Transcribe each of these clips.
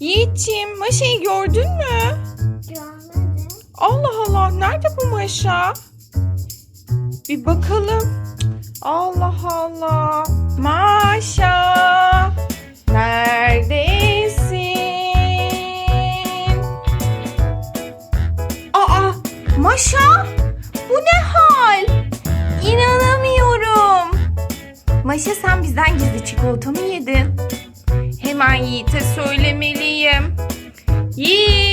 Yiğit'ciğim Maşa'yı gördün mü? Görmedim. Allah Allah nerede bu Maşa? Bir bakalım. Allah Allah. Maşa. Neredesin? Aa Maşa. Bu ne hal? İnanamıyorum. Maşa sen bizden gizli çikolata mı yedin? Hemen Yiğit'e söylemeliyim. Yiğit.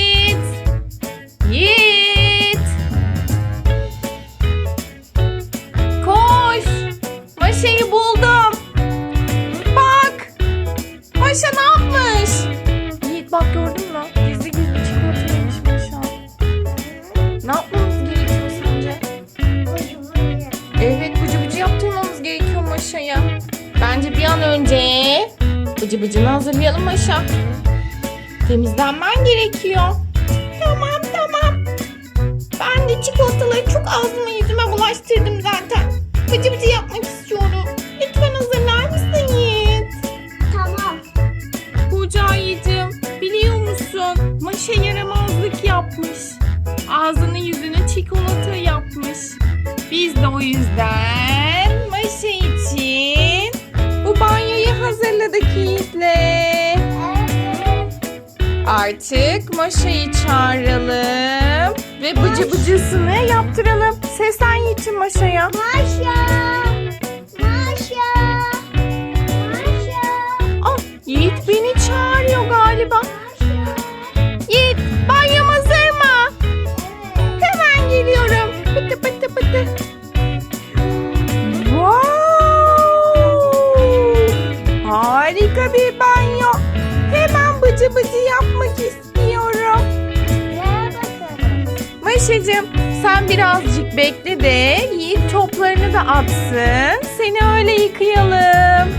Bıcı bıcını hazırlayalım Maşa. Temizlenmen gerekiyor. Tamam tamam. Ben de çikolataları çok ağzıma yüzüme bulaştırdım zaten. Bıcı bıcı yapmak istiyorum. Lütfen hazırlar mısın Yiğit? Tamam. Hocayıcım biliyor musun? Maşa yaramazlık yapmış. Ağzını yüzünü çikolata yapmış. Biz de o yüzden Artık Maşa'yı çağıralım ve bıcı bıcısını yaptıralım. Seslen Yiğit'im Maşa'ya. Maşa. Maşa. Maşacığım sen birazcık bekle de Yiğit toplarını da atsın. Seni öyle yıkayalım.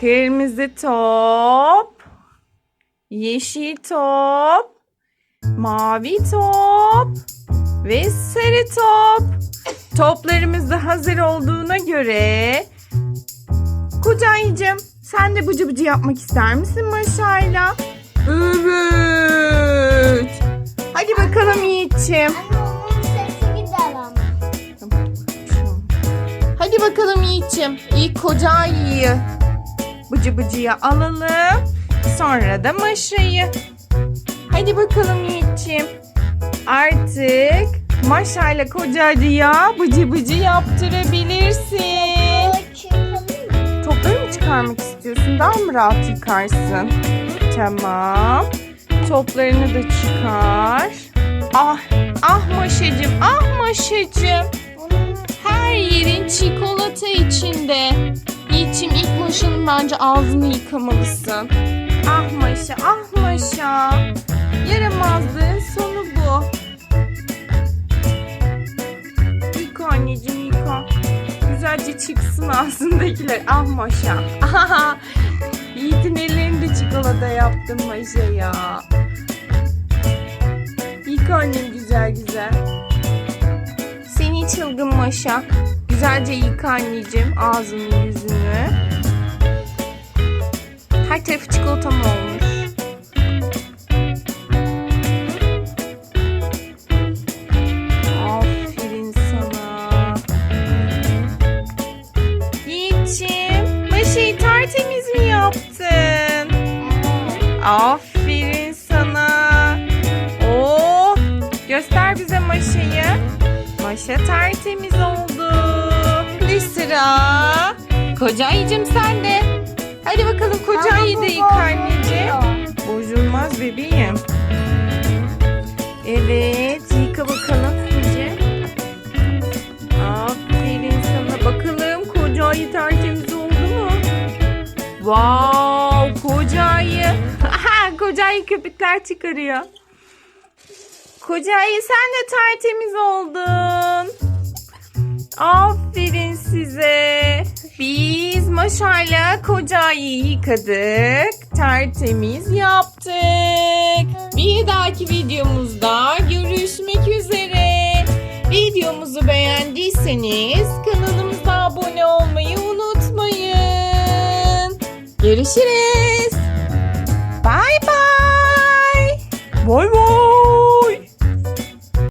Kırmızı top. Yeşil top. Mavi top. Ve sarı top. Toplarımız da hazır olduğuna göre Kucayıcığım sen de bıcı bıcı yapmak ister misin Maşa'yla? Evet. Yiğit'ciğim. Anne onun sesi ama. Hadi bakalım Yiğit'ciğim. İlk koca ayıyı bıcı bıcıya alalım. Sonra da maşayı. Hadi bakalım Yiğit'ciğim. Artık maşayla koca ayıya bıcı bıcı yaptırabilirsin. Topları mı çıkarmak istiyorsun? Daha mı rahat yıkarsın? Tamam. Toplarını da çıkar. Ah, ah maşacığım, ah maşacığım. Bunun Her yerin çikolata içinde. Yiğit'ciğim ilk maşanın bence ağzını yıkamalısın. Ah maşa, ah maşa. Yaramazlığın sonu bu. Yıka anneciğim yıka. Güzelce çıksın ağzındakiler. Ah maşa. Yiğit'in ellerini de çikolata yaptım maşa ya. Yıka annem güzel güzel. Seni çılgın maşa. Güzelce yıka anneciğim ağzını yüzünü. Her tarafı çikolata mı olmuş? Maşa tertemiz oldu. Bir sıra. Koca ayıcım sen de. Hadi bakalım koca bu da yıka anneciğim. Bozulmaz bebeğim. Evet yıka bakalım iyice. Aferin sana. Bakalım koca ayı tertemiz oldu mu? Wow koca ayı. koca ayı köpükler çıkarıyor. Koca ayı sen de tertemiz oldun. Aferin size. Biz Maşa'yla koca ayıyı yıkadık. Tertemiz yaptık. Bir dahaki videomuzda görüşmek üzere. Videomuzu beğendiyseniz kanalımıza abone olmayı unutmayın. Görüşürüz.